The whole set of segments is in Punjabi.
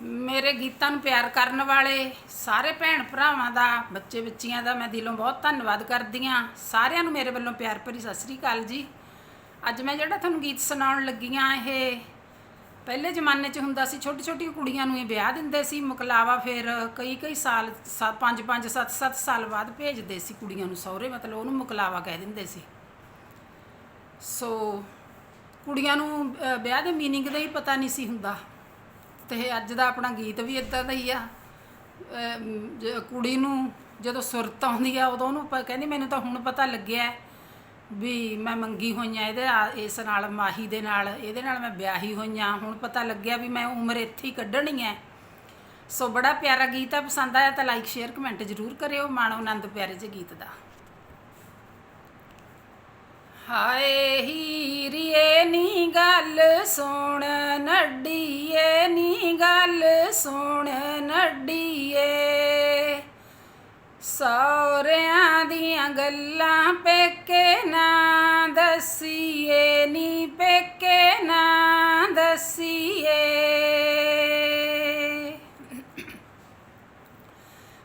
ਮੇਰੇ ਗੀਤਾਂ ਨੂੰ ਪਿਆਰ ਕਰਨ ਵਾਲੇ ਸਾਰੇ ਭੈਣ ਭਰਾਵਾਂ ਦਾ, ਬੱਚੇ ਬੱਚੀਆਂ ਦਾ ਮੈਂ ਦਿਲੋਂ ਬਹੁਤ ਧੰਨਵਾਦ ਕਰਦੀ ਹਾਂ। ਸਾਰਿਆਂ ਨੂੰ ਮੇਰੇ ਵੱਲੋਂ ਪਿਆਰ ਭਰੀ ਸਤਿ ਸ੍ਰੀ ਅਕਾਲ ਜੀ। ਅੱਜ ਮੈਂ ਜਿਹੜਾ ਤੁਹਾਨੂੰ ਗੀਤ ਸੁਣਾਉਣ ਲੱਗੀ ਹਾਂ, ਇਹ ਪਹਿਲੇ ਜ਼ਮਾਨੇ 'ਚ ਹੁੰਦਾ ਸੀ ਛੋਟੀ ਛੋਟੀ ਕੁੜੀਆਂ ਨੂੰ ਇਹ ਵਿਆਹ ਦਿੰਦੇ ਸੀ, ਮੁਕਲਾਵਾ ਫਿਰ ਕਈ ਕਈ ਸਾਲ 5 5 7 7 ਸਾਲ ਬਾਅਦ ਭੇਜਦੇ ਸੀ ਕੁੜੀਆਂ ਨੂੰ ਸਹੁਰੇ, ਮਤਲਬ ਉਹਨੂੰ ਮੁਕਲਾਵਾ ਕਹਿ ਦਿੰਦੇ ਸੀ। ਸੋ ਕੁੜੀਆਂ ਨੂੰ ਵਿਆਹ ਦੇ ਮੀਨਿੰਗ ਦਾ ਹੀ ਪਤਾ ਨਹੀਂ ਸੀ ਹੁੰਦਾ। ਤੇ ਅੱਜ ਦਾ ਆਪਣਾ ਗੀਤ ਵੀ ਇਦਾਂ ਦਾ ਹੀ ਆ। ਅਮ, ਜ- ਕੁੜੀ ਨੂੰ ਜਦੋਂ ਸੁਰਤ ਆਉਂਦੀ ਆ ਉਦੋਂ ਉਹਨੂੰ ਪ- ਕਹਿੰਦੀ ਮੈਨੂੰ ਤਾਂ ਹੁਣ ਪਤਾ ਲੱਗਿਆ ਵੀ ਮੈਂ ਮੰਗੀ ਹੋਈ ਹੋਈਆਂ ਇਹਦੇ ਆ- ਇਸ ਨਾਲ ਮਾਹੀ ਦੇ ਨਾਲ ਇਹਦੇ ਨਾਲ ਮੈਂ ਵਿਆਹੀ ਹੋਈ ਹੋਈਆਂ ਹੁਣ ਪਤਾ ਲੱਗਿਆ ਵੀ ਮੈਂ ਉਮਰ ਇੱਥੇ ਹੀ ਕੱਢਣੀ ਹੈ ਸੋ ਬੜਾ ਪਿਆਰਾ ਗੀਤ ਆ ਪਸੰਦ ਆਇਆ ਤਾਂ ਲਾਈਕ ਸ਼ੇਅਰ ਕਮੈਂਟ ਜ਼ਰੂਰ ਕਰਿਓ ਮਾਣੋ ਆਨੰਦ ਪਿਆਰੇ ਜਿਹੇ ਗੀਤ ਦਾ। ਹਾਏ ਹੀਰੀਏ ਨੀ ਗੱਲ ਸੁਣ ਨੱਡੀਏ। ਸੁਣ ਨੱਡੀਏ। ਸੌਰਿਆਂ ਦੀਆਂ ਗੱਲਾਂ ਪੇਕੇ ਨਾ ਦਸੀਏ, ਨੀ ਪੇਕੇ ਨਾ ਦਸੀਏ।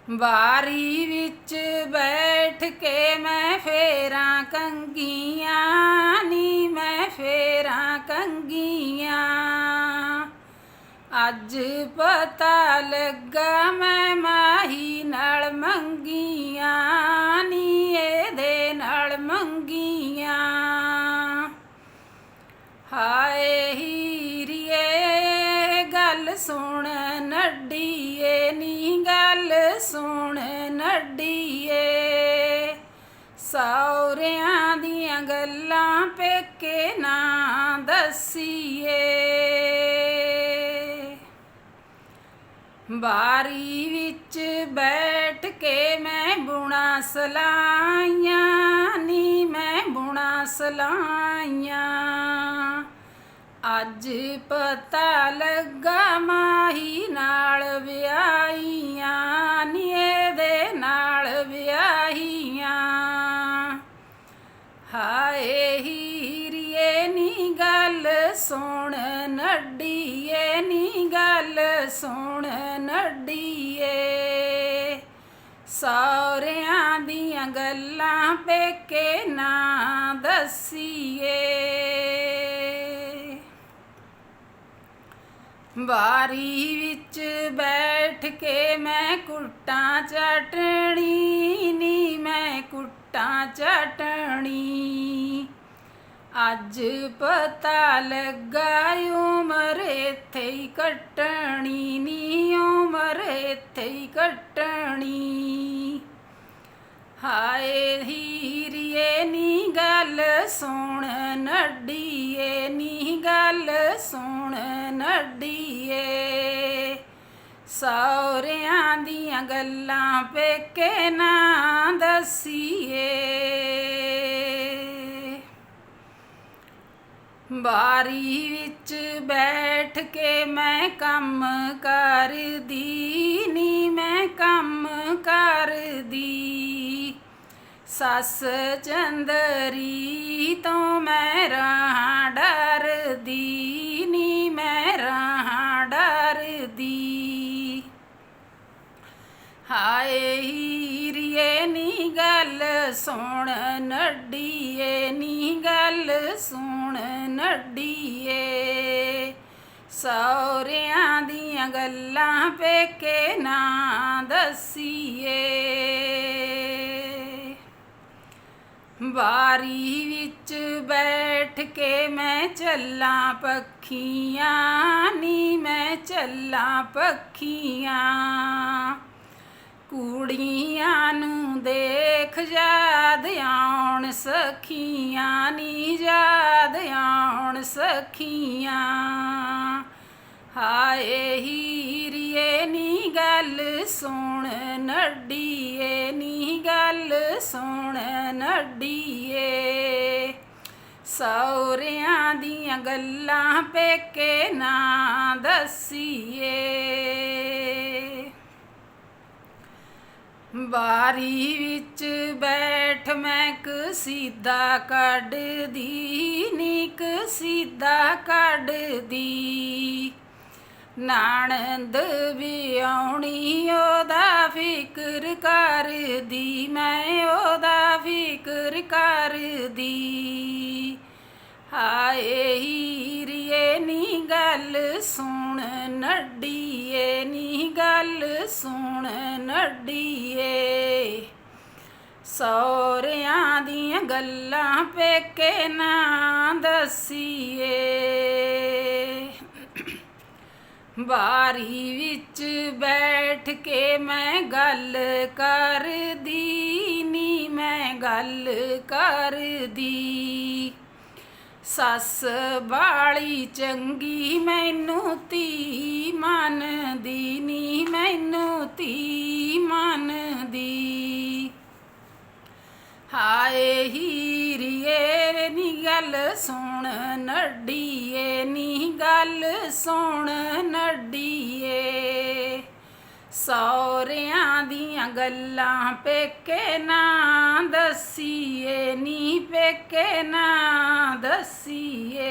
ਬਾਰੀ ਵਿੱਚ ਬੈਠ ਕੇ ਮੈਂ ਫੇਰਾਂ ਕੰਗੀਆਂ, ਨੀ ਮੈਂ ਫੇਰਾਂ ਕੰਗੀਆਂ। ਅੱਜ ਪਤਾ ਲੱਗਾ ਮੈਂ ਮਾਹੀ ਨਾਲ ਮੰਗੀਆਂ ਨੀ, ਇਹਦੇ ਨਾਲ ਮੰਗੀਆਂ। ਹਾਏ ਹੀਰੀਏ, ਗੱਲ ਸੁਣ ਨੱਡੀਏ, ਨੀ ਗੱਲ ਸੁਣ ਨੱਡੀਏ। ਸੌਰਿਆਂ ਦੀਆਂ ਗੱਲਾਂ ਪੇਕੇ ਨਾ ਦੱਸੀ। ਬਾਰੀ ਵਿੱਚ ਬੈਠ ਕੇ ਮੈਂ ਬੁਣਾ ਸਲਾਈਆਂ, ਨੀ ਮੈਂ ਬੁਣਾ ਸਲਾਈਆਂ। ਅੱਜ ਪਤਾ ਲੱਗਾ ਮਾਹੀ ਨਾਲ ਵਿਆਹੀਆਂ, ਨੀ ਇਹਦੇ ਨਾਲ ਵਿਆਹੀਆਂ। ਹਾਏ ਹੀਰੀਏ, ਨੀ ਗੱਲ ਸੁਣ, ਨੱਡੀਏ, ਨੀ ਗੱਲ ਸੁਣ। ਨੱਡੀਏ ਸੌਰਿਆਂ ਦੀਆਂ ਗੱਲਾਂ ਪੇਕੇ ਨਾ ਦੱਸੀਏ। ਬਾਰੀ ਵਿੱਚ ਬੈਠ ਕੇ ਮੈਂ ਕੁੱਟਾਂ ਚਟਣੀ ਨੀ, ਮੈਂ ਕੁੱਟਾਂ ਚਟਣੀ। ਅੱਜ ਪਤਾ ਲੱਗਾ ਉਮਰ ਇੱਥੇ ਹੀ ਕੱਟਣੀ ਨੀ, ਉਮਰ ਇੱਥੇ ਹੀ ਕੱਟਣੀ। ਹਾਏ ਹੀਰੀਏ, ਨੀ ਗੱਲ ਸੁਣ ਨੱਡੀਏ, ਨੀ ਗੱਲ ਸੁਣ ਨੱਡੀਏ। ਸੌਰਿਆਂ ਦੀਆਂ ਗੱਲਾਂ ਪੇਕੇ ਨਾ ਦਸੀਏ। ਬਾਰੀ ਵਿੱਚ ਬੈਠ ਕੇ ਮੈਂ ਕੰਮ ਕਰਦੀ ਨੀ, ਮੈਂ ਕੰਮ ਕਰਦੀ। ਸੱਸ ਚੰਦਰੀ ਤੋਂ ਮੈਂ ਰਹਾ ਡਰਦੀ ਨੀ, ਮੈਂ ਰਹਾ ਡਰਦੀ। ਹਾਏ ਹੀਰੀਏ, ਨੀ ਗੱਲ ਸੁਣ, ਨੱਡੀਏ, ਨੀ ਗੱਲ ਸੁਣ। ਨੱਡੀਏ ਸੌਰਿਆਂ ਦੀਆਂ ਗੱਲਾਂ ਪੇਕੇ ਨਾ ਦਸੀਏ। ਬਾਰੀ ਵਿੱਚ ਬੈਠ ਕੇ ਮੈਂ ਚੱਲਾਂ ਪੱਖੀਆਂ, ਨੀ ਮੈਂ ਚੱਲਾਂ ਪੱਖੀਆਂ। ਕੁੜੀਆਂ ਨੂੰ ਦੇਖ ਯਾਦ ਆਉਣ ਸਖੀਆਂ, ਨੀ ਯਾਦ ਆਉਣ ਸਖੀਆਂ। ਹਾਏ ਹੀਰੀਏ, ਨੀ ਗੱਲ ਸੁਣ ਨੱਡੀਏ, ਨੀ ਗੱਲ ਸੁਣ ਨੱਡੀਏ। ਸੌਰਿਆਂ ਦੀਆਂ ਗੱਲਾਂ ਪੇਕੇ ਨਾ ਦਸੀਏ। ਬਾਰੀ ਵਿੱਚ ਬੈਠ ਮੈਂ ਕਸੀਦਾ ਕੱਢਦੀ ਨੀ ਕਸੀਦਾ ਕੱਢਦੀ ਨਾਨੰਦ ਵੀ ਆਉਣੀ, ਉਹਦਾ ਫਿਕਰ ਕਰਦੀ ਮੈਂ ਉਹਦਾ ਫਿਕਰ ਕਰਦੀ ਹਾਏ ਹੀਰੀਏ, ਨੀ ਗੱਲ ਸੁਣ, ਨੱਡੀਏ ਨੀ ਗੱਲ ਸੁਣ ਨੱਡੀਏ। ਸੌਰਿਆਂ ਦੀਆਂ ਗੱਲਾਂ ਪੇਕੇ ਨਾ ਦਸੀਏ। ਬਾਰੀ ਵਿੱਚ ਬੈਠ ਕੇ ਮੈਂ ਗੱਲ ਕਰਦੀ ਨੀ, ਮੈਂ ਗੱਲ ਕਰਦੀ। ਸੱਸ ਬਾਲੀ ਚੰਗੀ ਮੈਨੂੰ ਧੀ ਮੰਨਦੀ ਨੀ, ਮੈਨੂੰ ਧੀ ਮੰਨਦੀ। ਹਾਏ ਹੀਰੀਏ, ਨੀ ਗੱਲ ਸੁਣ ਨੱਡੀਏ ਨੀ ਗੱਲ ਸੁਣ ਨੱਡੀਏ ਸੌਰਿਆਂ ਦੀਆਂ ਗੱਲਾਂ ਪੇਕੇ ਨਾ ਦਸੀਏ ਨੀ ਪੇਕੇ ਨਾ ਦਸੀਏ।